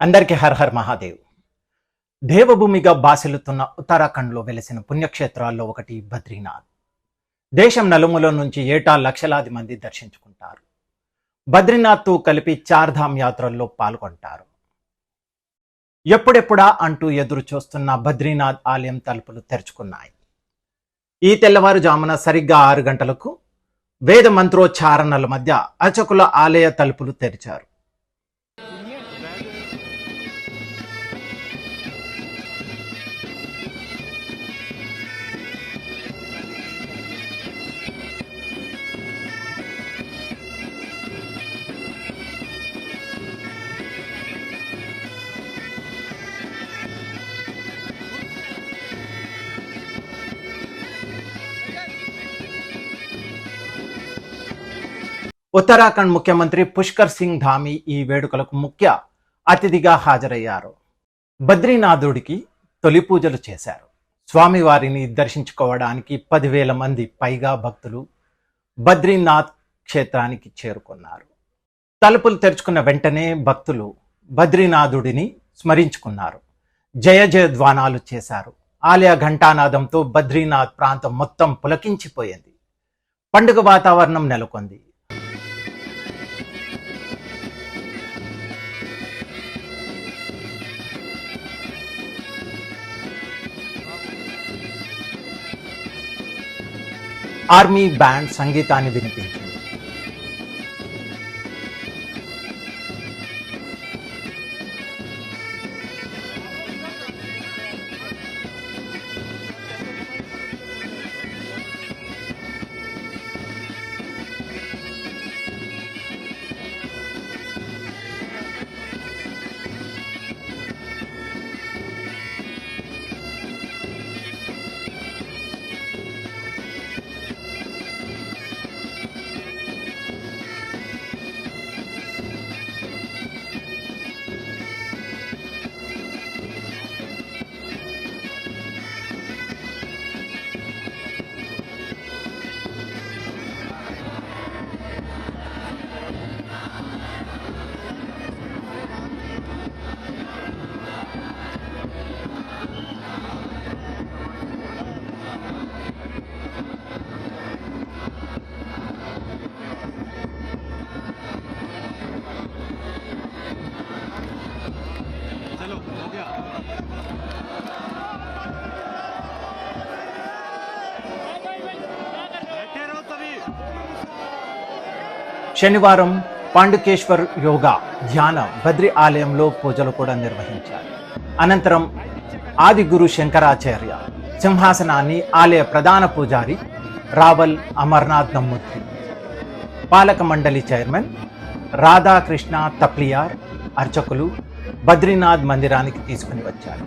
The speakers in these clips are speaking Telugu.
అందరికీ హర్ హర్ మహాదేవ్. దేవభూమిగా బాసిల్లుతున్న ఉత్తరాఖండ్లో వెలిసిన పుణ్యక్షేత్రాల్లో ఒకటి బద్రీనాథ్. దేశం నలుమూల నుంచి ఏటా లక్షలాది మంది దర్శించుకుంటారు. బద్రీనాథ్తో కలిపి చార్ధామ్ యాత్రల్లో పాల్గొంటారు. ఎప్పుడెప్పుడా అంటూ ఎదురు చూస్తున్న బద్రీనాథ్ ఆలయం తలుపులు తెరుచుకున్నాయి. ఈ తెల్లవారుజామున సరిగ్గా ఆరు గంటలకు వేద మంత్రోచ్చారణల మధ్య అర్చకుల ఆలయ తలుపులు తెరిచారు. ఉత్తరాఖండ్ ముఖ్యమంత్రి పుష్కర్ సింగ్ ధామి ఈ వేడుకలకు ముఖ్య అతిథిగా హాజరయ్యారు. బద్రీనాథుడికి తొలి పూజలు చేశారు. స్వామివారిని దర్శించుకోవడానికి పదివేల మంది పైగా భక్తులు బద్రీనాథ్ క్షేత్రానికి చేరుకున్నారు. తలుపులు తెరుచుకున్న వెంటనే భక్తులు బద్రీనాథుడిని స్మరించుకున్నారు. జయ జయధ్వానాలు చేశారు. ఆలయ ఘంటానాదంతో బద్రీనాథ్ ప్రాంతం మొత్తం పులకించిపోయింది. పండుగ వాతావరణం నెలకొంది. ఆర్మీ బ్యాండ్ సంగీతాన్ని వినిపించింది శనివారం పాండుకేశ్వర్ యోగా ధ్యాన బద్రి ఆలయంలో పూజలు కూడా నిర్వహించారు. అనంతరం ఆది గురు శంకరాచార్య సింహాసనాన్ని ఆలయ ప్రధాన పూజారి రావల్ అమర్నాథ్ నమ్మూర్తి పాలక మండలి చైర్మన్ రాధాకృష్ణ తప్లియార్ అర్చకులు బద్రీనాథ్ మందిరానికి తీసుకుని వచ్చారు.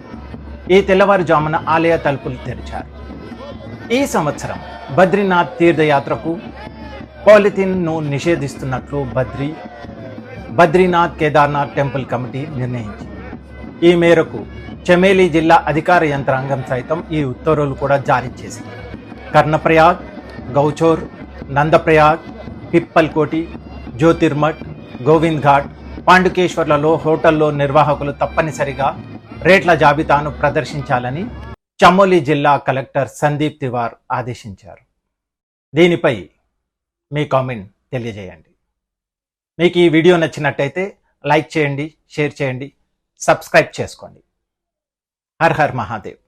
ఈ తెల్లవారుజామున ఆలయ తలుపులు తెరిచారు. ఈ సంవత్సరం బద్రీనాథ్ తీర్థయాత్రకు పాలిథిన్ను నిషేధిస్తున్నట్లు బద్రీ బద్రీనాథ్ కేదార్నాథ్ టెంపుల్ కమిటీ నిర్ణయించింది. ఈ మేరకు చమేలి జిల్లా అధికార యంత్రాంగం సైతం ఈ ఉత్తర్వులు కూడా జారీ చేసింది. కర్ణప్రయాగ్ గౌచోర్ నందప్రయాగ్ పిప్పల్కోటి జ్యోతిర్మఠ్ గోవింద్ ఘాట్ పాండుకేశ్వర్లలో హోటల్లో నిర్వాహకులు తప్పనిసరిగా రేట్ల జాబితాను ప్రదర్శించాలని చమోలి జిల్లా కలెక్టర్ సందీప్ తివార్ ఆదేశించారు. దీనిపై మీ కామెంట్ తెలియజేయండి. మీకు ఈ వీడియో నచ్చినట్టయితే లైక్ చేయండి షేర్ చేయండి సబ్స్క్రైబ్ చేసుకోండి. హర్ హర్ మహాదేవ్.